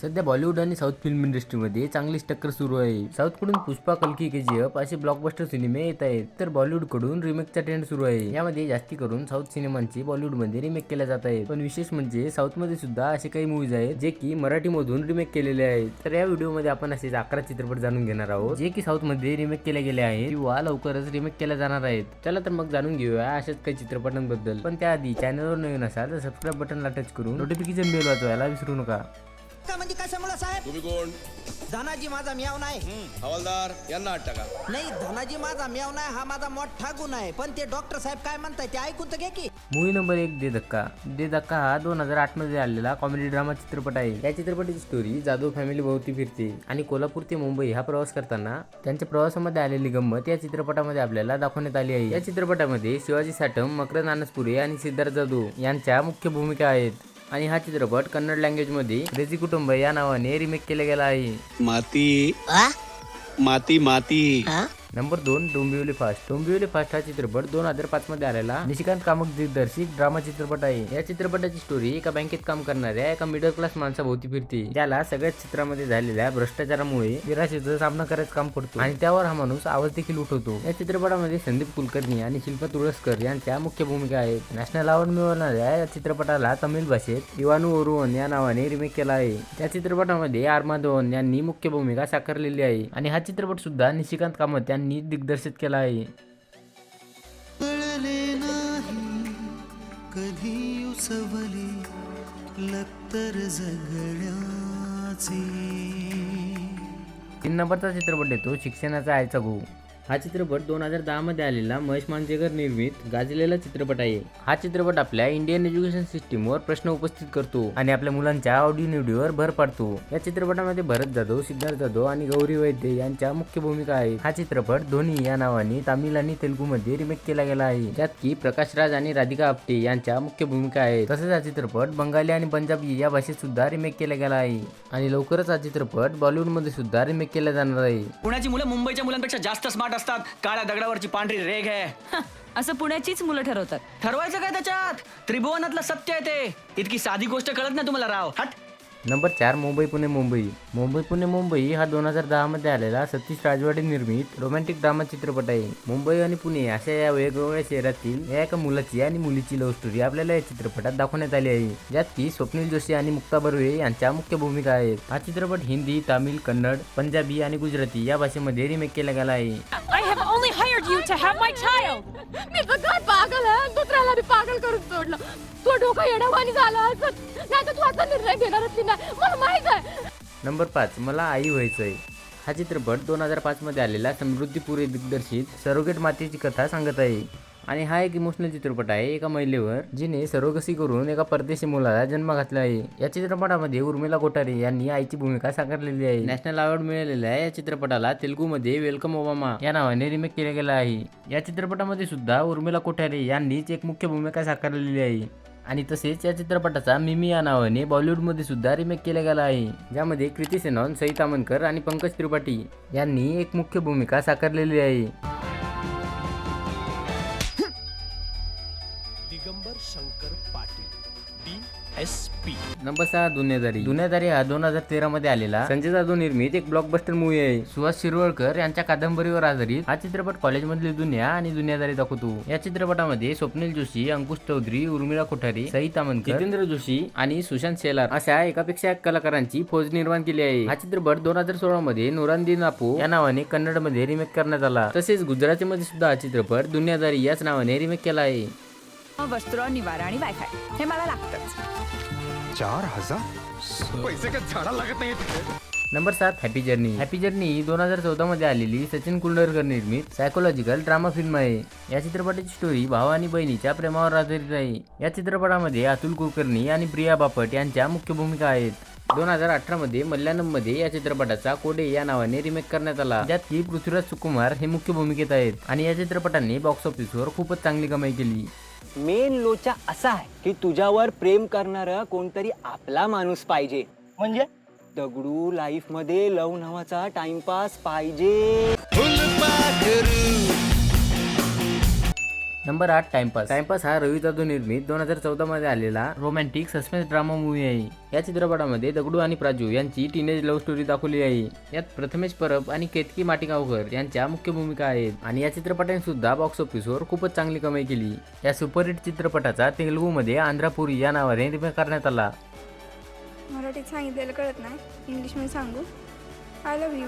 सध्या बॉलिवूड आणि south film इंडस्ट्रीमध्ये चांगलीच टक्कर सुरू आहे. साऊथकडून पुष्पा कल्की के जी एफ असे ब्लॉकबस्टर सिनेमे येत आहेत. तर बॉलिवूडकडून रिमेकचा ट्रेंड सुरू आहे. यामध्ये जास्ती करून साऊथ सिनेमांची बॉलिवूडमध्ये रिमेक केल्या जात आहेत. पण विशेष म्हणजे साऊथमध्ये सुद्धा असे काही मूवीज आहेत जे की मराठीमधून रिमेक केलेले आहेत. तर या व्हिडिओमध्ये आपण असेच अकरा चित्रपट जाणून घेणार आहोत जे की साऊथमध्ये रिमेक केले गेले आहेत किंवा लवकरच रिमेक केल्या जाणार आहेत. चला तर मग जाणून घेऊया अशाच काही चित्रपटांबद्दल. पण त्याआधी चॅनलवर नवीन असाल तर सबस्क्राईब बटनला टच करून नोटिफिकेशन बेल वाजवायला विसरू नका. म्हणजे कशामुळे साहेब? तुम्ही कोण? धनाजी माझा म्याव नाही. हवालदार यांना आठ टाका नाही धनाजी माझा म्याव नाही हा माझा मोठा गुण आहे. पण ते डॉक्टर साहेब काय म्हणताय ते ऐकून तर घे की. मूवी नंबर एक दे धक्का. दे धक्का हा दोन हजार आठमध्ये आलेला कॉमेडी ड्रामा चित्रपट आहे. या चित्रपटाची स्टोरी जाधव फॅमिली भोवती फिरते आणि कोल्हापूर ते मुंबई हा प्रवास करताना त्यांच्या प्रवासामध्ये आलेली गंमत या चित्रपटामध्ये आपल्याला दाखवण्यात आली आहे. या चित्रपटामध्ये शिवाजी साठम मकरंद अनसपुरे आणि सिद्धार्थ जाधव यांच्या मुख्य भूमिका आहेत. आणि हा चित्रपट कन्नड लँग्वेजमध्ये क्रेझी कुटुंब या नावाने रिमेक केला गेला आहे. माती. माती माती. नंबर दोन डोंबिवली फास्ट डोंबिवली फास्ट हा चित्रपट दोन हजार पाच मध्ये आलेला. निशिकांत कामक दिग्दर्शित ड्रामा चित्रपट आहे. या चित्रपटाची स्टोरी एका बँकेत काम करणाऱ्या एका मिडल क्लास माणसाभोवती फिरते. ज्याला सगळ्याच चित्रामध्ये झालेल्या भ्रष्टाचारामुळे निराशेचा सामना करायचं काम पडतो. आणि त्यावर हा माणूस आवाज देखील उठवतो. या चित्रपटामध्ये संदीप कुलकर्णी आणि शिल्पा तुळसकर यांच्या मुख्य भूमिका आहेत. नॅशनल अवॉर्ड मिळवणाऱ्या या चित्रपटाला तमिळ भाषेत इवानू ओरुवन या नावाने रिमेक केला आहे. त्या चित्रपटामध्ये आर्मा धवन यांनी मुख्य भूमिका साकारलेली आहे. आणि हा चित्रपट सुद्धा निशिकांत कामत यांनी दिग्दर्शित केला आहे. कधी तीन नंबरचा चित्रपट येतो शिक्षणाचा आयचा गो हा चित्रपट दोन हजार दहा मध्ये आलेला महेश मांजेकर निर्मित गाजलेला चित्रपट आहे. हा चित्रपट आपल्या इंडियन एज्युकेशन सिस्टीमवर प्रश्न उपस्थित करतो आणि आपल्या मुलांच्या ऑडिओ निवडीवर भर पाडतो. या चित्रपटामध्ये भरत जाधव सिद्धार्थ जाधव आणि गौरी वैद्य यांच्या मुख्य भूमिका आहे हा चित्रपट धोनी या नावाने तामिळ आणि तेलुगूमध्ये रिमेक केला गेला आहे. ज्यात की प्रकाश राज आणि राधिका आपटे यांच्या मुख्य भूमिका आहे तसेच हा चित्रपट बंगाली आणि पंजाबी या भाषेत सुद्धा रिमेक केला गेला आहे. आणि लवकरच हा चित्रपट बॉलिवूडमध्ये सुद्धा रिमेक केला जाणार आहे. पुण्याची मुलं मुंबईच्या मुलांपेक्षा जास्त स्मार्ट असतात. काळ्या दगडावरची पांढरी रेग आहे. असं पुण्याचीच मुलं ठरवतात. ठरवायचं काय त्याच्यात? त्रिभुवनातलं सत्य आहे ते. इतकी साधी गोष्ट कळत नाही तुम्हाला राव. हट. नंबर चार मुंबई पुणे मुंबई. मुंबई पुणे मुंबई हा दोन हजार दहामध्ये आलेला सतीश राजवाडे निर्मित रोमॅन्टिक ड्रामा चित्रपट आहे. मुंबई आणि पुणे अशा या वेगवेगळ्या शहरातील या एका मुलाची आणि मुलीची लव्ह स्टोरी आपल्याला या चित्रपटात दाखवण्यात आली आहे. ज्यात की स्वप्नील जोशी आणि मुक्ता बर्वे यांच्या मुख्य भूमिका आहेत. हा चित्रपट हिंदी तामिळ कन्नड पंजाबी आणि गुजराती या भाषेमध्ये रिमेक केला गेला आहे. I only hired you to have my child. मी तर काय पागल आहे? दुसऱ्याला बी पागल करून सोडलं तो डोकं येण्यावानी झालं असत नाही तर तू आता निर्णय घेणारच की नाही मला माहीत आहे. नंबर पाच मला आई व्हायचंय. हा चित्रपट दोन हजार पाच मध्ये आलेला समृद्धी पुरे दिग्दर्शित सरोगेट मातेची कथा सांगत आहे. आणि हा एक इमोशनल चित्रपट आहे एका महिलेवर जिने सरोगसी करून एका परदेशी मुलाला जन्म घातला आहे. या चित्रपटामध्ये उर्मिला कोठारे यांनी आईची भूमिका साकारलेली आहे. नॅशनल अवॉर्ड मिळालेल्या या चित्रपटाला तेलुगूमध्ये वेलकम ओबामा या नावाने रिमेक केला गेला आहे. या चित्रपटामध्ये सुद्धा उर्मिला कोठारे यांनीच एक मुख्य भूमिका साकारलेली आहे. आणि तसेच या चित्रपटाचा मिमी या नावाने बॉलिवूडमध्ये सुद्धा रिमेक केला गेला आहे. ज्यामध्ये कृती सेनॉन सई तामनकर आणि पंकज त्रिपाठी यांनी एक मुख्य भूमिका साकारलेली आहे. नंबर सहा दुनियादारी. दुनियादारी हा दोन हजार तेरा मध्ये आलेला. संजय जाधव निर्मित एक ब्लॉकबस्टर मूवी आहे. सुहास शिरवळकर यांच्या कादंबरीवर आधारित हा चित्रपट कॉलेजमधली दुनिया आणि दुनियादारी दाखवतो. या चित्रपटामध्ये स्वप्नील जोशी अंकुश चौधरी उर्मिला कोठारी सई तामनकर जितेंद्र जोशी आणि सुशांत शेलार अशा एकापेक्षा एक कलाकारांची फौज निर्माण केली आहे. हा चित्रपट दोन हजार सोळा मध्ये नोरांदी नापो या नावाने कन्नडमध्ये रिमेक करण्यात आला. तसेच गुजराती मध्ये सुद्धा हा चित्रपट दुनियादारी याच नावाने रिमेक केला आहे. वस्त्र निवारा आणि वायफाय हे मला लागतंच. चार हजार? पैसे काय झाडा लागत नाही नंबर सात. हॅपी जर्नी हॅपी जर्नी दोन हजार चौदा मध्ये आलेली सचिन कुंडरकर निर्मित सायकोलॉजिकल ड्रामा फिल्म आहे. या चित्रपटाची स्टोरी भाव आणि बहिणीच्या प्रेमावर आधारित आहे. या चित्रपटामध्ये अतुल कुलकर्णी आणि प्रिया बापट यांच्या मुख्य भूमिका आहेत. दोन हजार अठरा मध्ये मल्याळममध्ये या चित्रपटाचा कोडे या नावाने रिमेक करण्यात आला. ज्यात की पृथ्वीराज सुकुमार हे मुख्य भूमिकेत आहेत आणि या चित्रपटाने बॉक्स ऑफिसवर खूपच चांगली कमाई केली. मेन लोचा असा आहे की तुझ्यावर प्रेम करणारा कोणतरी आपला माणूस पाहिजे. म्हणजे? दगडू लाईफमध्ये लव नावाचा टाइमपास पाहिजे. नंबर आठ टाइमपास टाइमपास हा रवी जाधव निर्मित दोन हजार चौदा मध्ये आलेला रोमॅन्टिक सस्पेन्स ड्रामा मूवी आहे. या चित्रपटामध्ये दगडू आणि प्राजू यांची टीनेज लव्ह स्टोरी दाखवली आहे. यात प्रथमेश परब आणि केतकी माटिगावकर यांच्या मुख्य भूमिका आहेत. आणि या चित्रपटाने सुद्धा बॉक्स ऑफिसवर खूपच चांगली कमाई केली. या सुपरहिट चित्रपटाचा तेलुगूमध्ये आंध्रापुरी या नावाने रिमेक करण्यात आला. मराठीत सांगितलेलं कळत नाही. इंग्लिशमध्ये सांगू. आय लव्ह यू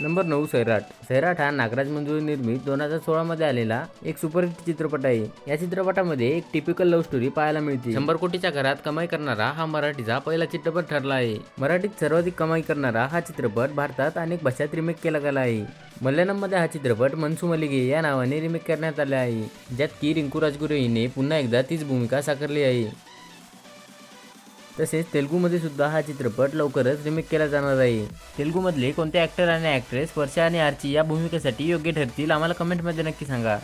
नंबर नऊ सैराट. सैराट हा नागराज मंजुळे निर्मित दोन हजार सोळा मध्ये आलेला एक सुपरहिट चित्रपट आहे. या चित्रपटामध्ये एक टिपिकल लव्ह स्टोरी पाहायला मिळते. शंभर कोटीच्या घरात कमाई करणारा हा मराठीचा पहिला चित्रपट ठरला आहे. मराठीत सर्वाधिक कमाई करणारा हा चित्रपट भारतात अनेक भाषात रिमेक केला गेला आहे. मल्याळममध्ये हा चित्रपट मनसू मलिगे या नावाने रिमेक करण्यात आला आहे ज्यात की रिंकू राजगुरू हिने पुन्हा एकदा तीच भूमिका साकारली आहे. तसेच तेलुगूमध्ये सुद्धा हा चित्रपट लवकरच रिमेक केला जाणार आहे. तेलुगूमधले कोणते ॲक्टर आणि ॲक्ट्रेस वर्षा आणि आर्ची या भूमिकेसाठी योग्य ठरतील आम्हाला कमेंटमध्ये नक्की सांगा.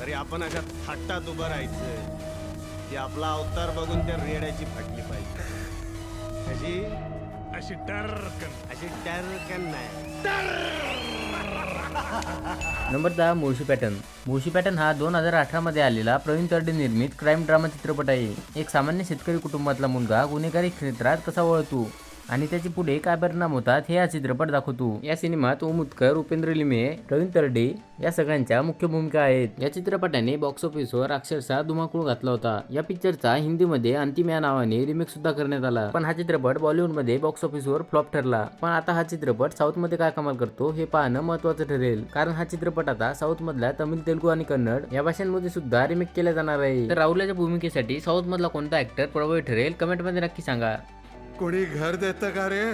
तरी आपण अशा थाटात उभं राहायचं की आपला अवतार बघून त्या रेड्याची फाटली पाहिजे. अशी अशी टर्कन अशी टर्कन नाही. नंबर दहा मुळशी पॅटर्न. मुळशी पॅटर्न हा दोन हजार अठरामध्ये आलेला प्रवीण तरडे निर्मित क्राईम ड्रामा चित्रपट आहे. एक सामान्य शेतकरी कुटुंबातला मुलगा गुन्हेगारी क्षेत्रात कसा वळतो? आणि त्याचे पुढे काय परिणाम होतात हे हा चित्रपट दाखवतो. या सिनेमात ओम उपेंद्र लिमे प्रवीण तरडे या सगळ्यांच्या मुख्य भूमिका आहेत. या चित्रपटाने बॉक्स ऑफिसवर अक्षरशः धुमाकूळ घातला होता. या पिक्चरचा हिंदीमध्ये अंतिम या नावाने रिमेक सुद्धा करण्यात आला. पण हा चित्रपट बॉलिवूडमध्ये बॉक्स ऑफिसवर फ्लॉप ठरला. पण आता हा चित्रपट साऊथमध्ये काय कमाल करतो हे पाहणं महत्वाचं ठरेल. कारण हा चित्रपट आता साऊथ मधल्या तमिळ तेलुगू आणि कन्नड या भाषांमध्ये सुद्धा रिमेक केला जाणार आहे. तर राहुल्याच्या भूमिकेसाठी साऊथ मधला कोणता ऍक्टर प्रभावी ठरेल? कमेंटमध्ये नक्की सांगा. कोणी घर देतं का रे?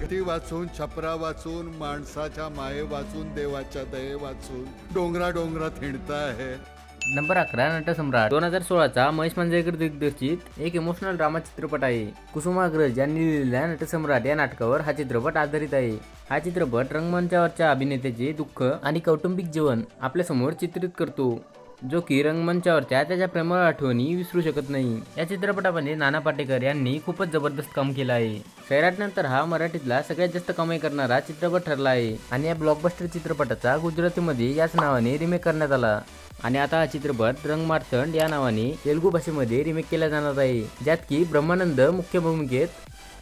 गती वाचून छपरा वाचून माणसाच्या माये वाचून देवाच्या दये वाचून डोंगरा डोंगरात हिंडता आहे नंबर अकरा नटसम्राट दोन हजार सोळाचा महेश मांजरेकर दिग्दर्शित एक इमोशनल ड्रामा चित्रपट आहे. कुसुमाग्रज यांनी लिहिलेल्या नटसम्राट या नाटकावर हा चित्रपट आधारित आहे. हा चित्रपट रंगमंचावरच्या अभिनेत्याचे दुःख आणि कौटुंबिक जीवन आपल्यासमोर चित्रित करतो. जो की रंगमंचावरच्या त्याच्या प्रेमळ आठवणी विसरू शकत नाही. या चित्रपटामध्ये नाना पाटेकर यांनी खूपच जबरदस्त काम केलं आहे. सैराटनंतर हा मराठीतला सगळ्यात जास्त कमाई करणारा चित्रपट ठरला आहे आणि या ब्लॉकबस्टर चित्रपटाचा गुजरातीमध्ये याच नावाने रिमेक करण्यात आला. आणि आता हा चित्रपट रंगमार्थंड या नावाने तेलुगू भाषेमध्ये रिमेक केला जाणार आहे. ज्यात की ब्रह्मानंद मुख्य भूमिकेत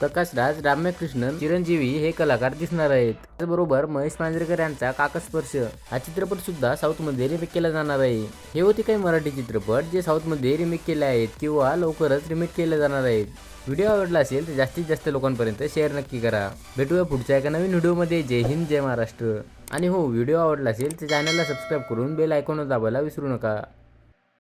प्रकाश राज रामकृष्णन चिरंजीवी हे कलाकार दिसणार आहेत. त्याचबरोबर महेश मांजरेकर यांचा काकस्पर्श. हा चित्रपट सुद्धा साऊथमध्ये रिमेक केला जाणार आहे. हे होते काही मराठी चित्रपट जे साऊथमध्ये रिमेक केले आहेत किंवा लवकरच रिमेक केले जाणार आहेत. व्हिडिओ आवडला असेल तर जास्तीत जास्त लोकांपर्यंत शेअर नक्की करा. भेटूया पुढच्या एका नवीन व्हिडिओमध्ये. जय हिंद जय महाराष्ट्र. आणि हो व्हिडिओ आवडला असेल तर चॅनलला सबस्क्राईब करून बेल आयकॉन दाबायला विसरू नका.